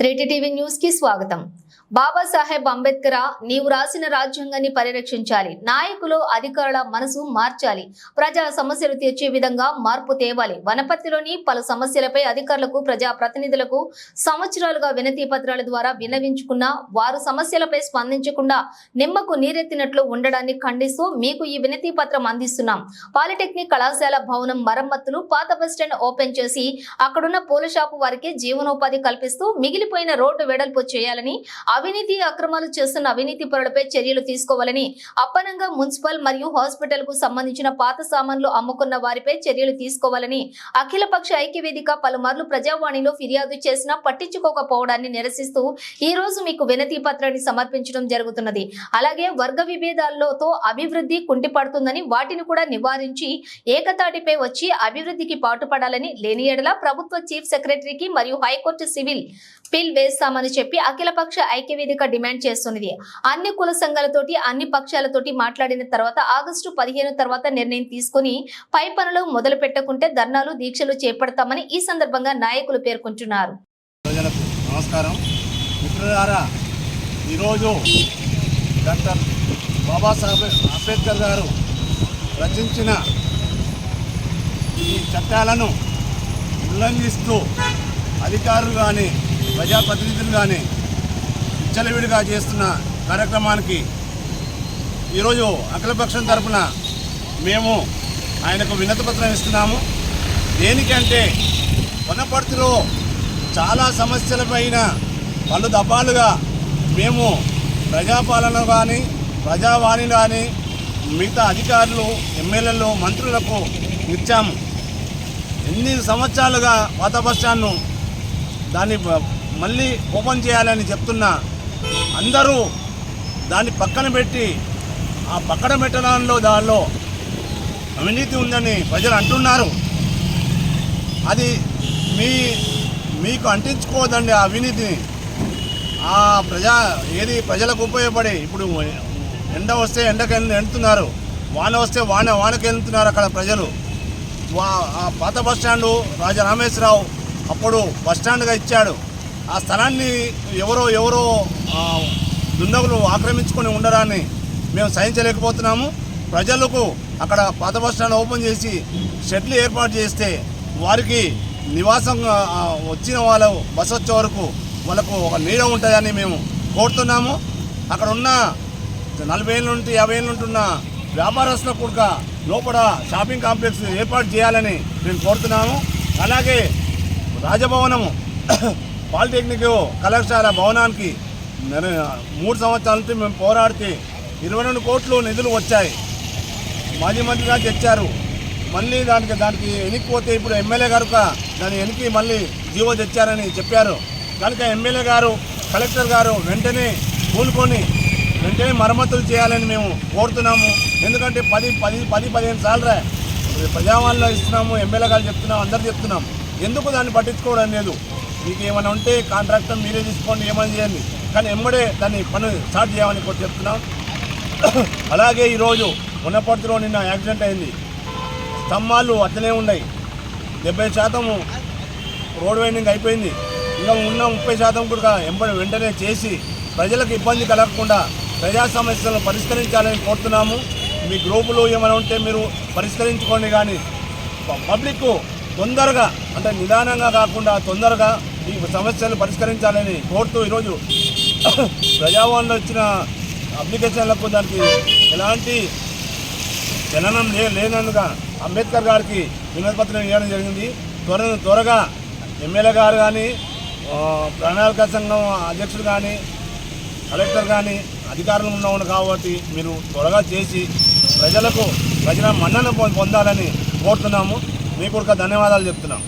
త్రీటీ TV న్యూస్కి స్వాగతం. బాబాసాహెబ్ అంబేద్కర్ నీవు రాసిన రాజ్యాంగాన్ని పరిరక్షించాలి. నాయకులు అధికారుల మనసు మార్చాలి. ప్రజా సమస్యలు తీర్చే విధంగా మార్పు తేవాలి. వనపర్తిలోని పలు సమస్యలపై అధికారులకు ప్రజా ప్రతినిధులకు సంవత్సరాలుగా వినతి పత్రాల ద్వారా విన్నవించుకున్న వారు సమస్యలపై స్పందించకుండా నిమ్మకు నీరెత్తినట్లు ఉండడాన్ని ఖండిస్తూ మీకు ఈ వినతి పత్రం అందిస్తున్నాం. పాలిటెక్నిక్ కళాశాల భవనం మరమ్మతులు పాత బస్టాండ్ ఓపెన్ చేసి అక్కడున్న పూల షాపు వారికి జీవనోపాధి కల్పిస్తూ మిగిలి కూలిపోయిన రోడ్డు వెడల్పు చేయాలని అవినీతి అక్రమాలు చేస్తున్న అవినీతి పరులపై చర్యలు తీసుకోవాలని అప్పనంగా మున్సిపల్ మరియు హాస్పిటల్కు సంబంధించిన పాత సామాన్లు అమ్ముకున్న వారిపై చర్యలు తీసుకోవాలని అఖిలపక్ష ఐక్యవేదిక పలుమార్లు ప్రజావాణిలో ఫిర్యాదు చేసినా పట్టించుకోకపోవడాన్ని నిరసిస్తూ ఈ రోజు మీకు వినతి పత్రాన్ని సమర్పించడం జరుగుతున్నది. అలాగే వర్గ విభేదాలతో అభివృద్ధి కుంటిపడుతుందని వాటిని కూడా నివారించి ఏకతాటిపై వచ్చి అభివృద్ధికి పాటుపడాలని లేని ఎడల ప్రభుత్వ చీఫ్ సెక్రటరీకి మరియు హైకోర్టు సివిల్ బిల్ వేస్తామని చెప్పి అఖిలపక్ష ఐక్యవేదిక డిమాండ్ చేస్తున్నది. అన్ని కుల సంఘాలతోటి అన్ని పక్షాలతోటి మాట్లాడిన తర్వాత ఆగస్టు పదిహేను తర్వాత నిర్ణయం తీసుకుని పై పనులు మొదలు పెట్టకుంటే ధర్నాలు దీక్షలు చేపడతామని ఈ సందర్భంగా నాయకులు పేర్కొంటున్నారు. నమస్కారం. మిత్రులారా ఈరోజు డాక్టర్ బాబాసాహెబ్ అంబేద్కర్ గారు రచించిన ఈ చట్టాలను ఉల్లంఘిస్తూ అధికారులు కానీ ప్రజాప్రతినిధులు కానీ విచ్చలవిడిగా చేస్తున్న కార్యక్రమానికి ఈరోజు అఖిలపక్షం తరఫున మేము ఆయనకు వినతి పత్రం ఇస్తున్నాము. దేనికంటే వనపర్తిలో చాలా సమస్యలపైన పలు దఫాలుగా మేము ప్రజాపాలన కానీ ప్రజావాణి కానీ మిగతా అధికారులు ఎమ్మెల్యేలు మంత్రులకు ఇచ్చాము. ఎన్ని సంవత్సరాలుగా పాత దాన్ని మళ్ళీ ఓపెన్ చేయాలని చెప్తున్నా అందరూ దాన్ని పక్కన పెట్టి ఆ పక్కన పెట్టడంలో దానిలో అవినీతి ఉందని ప్రజలు అంటున్నారు. అది మీ మీకు అంటించుకోవద్దండి ఆ అవినీతిని. ఆ ప్రజా ఏది ప్రజలకు ఉపయోగపడే ఇప్పుడు ఎండ వస్తే ఎండకి ఎండుతున్నారు. వాన వస్తే వాన వానకి వెళ్తున్నారు అక్కడ ప్రజలు. వా ఆ పాత బస్ రాజా రామేశ్వరరావు అప్పుడు బస్ స్టాండ్గా ఇచ్చాడు. ఆ స్థలాన్ని ఎవరో ఎవరో దుందగులు దుండగులు ఆక్రమించుకొని ఉండడాన్ని మేము సహించలేకపోతున్నాము. ప్రజలకు అక్కడ పాత బస్ స్టాండ్ ఓపెన్ చేసి షెడ్లు ఏర్పాటు చేస్తే వారికి నివాసం వచ్చిన వాళ్ళు బస్ వచ్చే వరకు వాళ్ళకు ఒక నీడ ఉంటుందని మేము కోరుతున్నాము. అక్కడ ఉన్న నలభై ఏళ్ళ నుండి యాభై ఏళ్ళ నుండి ఉన్న వ్యాపారస్తులకు కూడక లోపల షాపింగ్ కాంప్లెక్స్ ఏర్పాటు చేయాలని మేము కోరుతున్నాము. అలాగే రాజభవనము పాలిటెక్నిక్ కళాశాల భవనానికి మూడు సంవత్సరాల నుంచి మేము పోరాడితే ఇరవై రెండు కోట్లు నిధులు వచ్చాయి. మాజీ మంత్రిగా తెచ్చారు. మళ్ళీ దానికి దానికి వెనక్కి ఇప్పుడు ఎమ్మెల్యే గారు దాన్ని దాని మళ్ళీ జీవో తెచ్చారని చెప్పారు. కనుక ఎమ్మెల్యే గారు కలెక్టర్ గారు వెంటనే కూలుకొని వెంటనే మరమ్మతులు చేయాలని మేము కోరుతున్నాము. ఎందుకంటే పది పది పది పదిహేను సార్లు ప్రజావాణిలో ఇస్తున్నాము ఎమ్మెల్యే గారు చెప్తున్నాము అందరు చెప్తున్నాం. ఎందుకు దాన్ని పట్టించుకోవడం లేదు? మీకు ఏమైనా ఉంటే కాంట్రాక్టర్ మీరే తీసుకోండి ఏమైనా చేయండి. కానీ ఎమ్మడే దాన్ని పని స్టార్ట్ చేయమని కూడా చెప్తున్నాం. అలాగే ఈరోజు ఉన్నపర్తిలో నిన్న యాక్సిడెంట్ అయింది. స్తంభాలు అట్లనే ఉన్నాయి. డెబ్బై శాతం రోడ్ వైండింగ్ అయిపోయింది. ఇంకా ఉన్న ముప్పై శాతం కూడా ఎంబడి వెంటనే చేసి ప్రజలకు ఇబ్బంది కలగకుండా ప్రజా సమస్యలను పరిష్కరించాలని కోరుతున్నాము. మీ గ్రూపులు ఏమైనా ఉంటే మీరు పరిష్కరించుకోండి కానీ పబ్లిక్ తొందరగా అంటే నిదానంగా కాకుండా తొందరగా ఈ సమస్యలు పరిష్కరించాలని కోరుతూ ఈరోజు ప్రజావాణిలో ఇచ్చిన అప్లికేషన్లకు దానికి ఎలాంటి జననం లే లేనందుగా అంబేద్కర్ గారికి వినతిపత్రం ఇవ్వడం జరిగింది. త్వర త్వరగా ఎమ్మెల్యే గారు కానీ ప్రణాళిక సంఘం అధ్యక్షుడు కానీ కలెక్టర్ కానీ అధికారులు ఉన్నవాడు కాబట్టి మీరు త్వరగా చేసి ప్రజలకు ప్రజల మన్నన పొందాలని కోరుతున్నాము. మీకు కూడా ధన్యవాదాలు చెప్తున్నాం.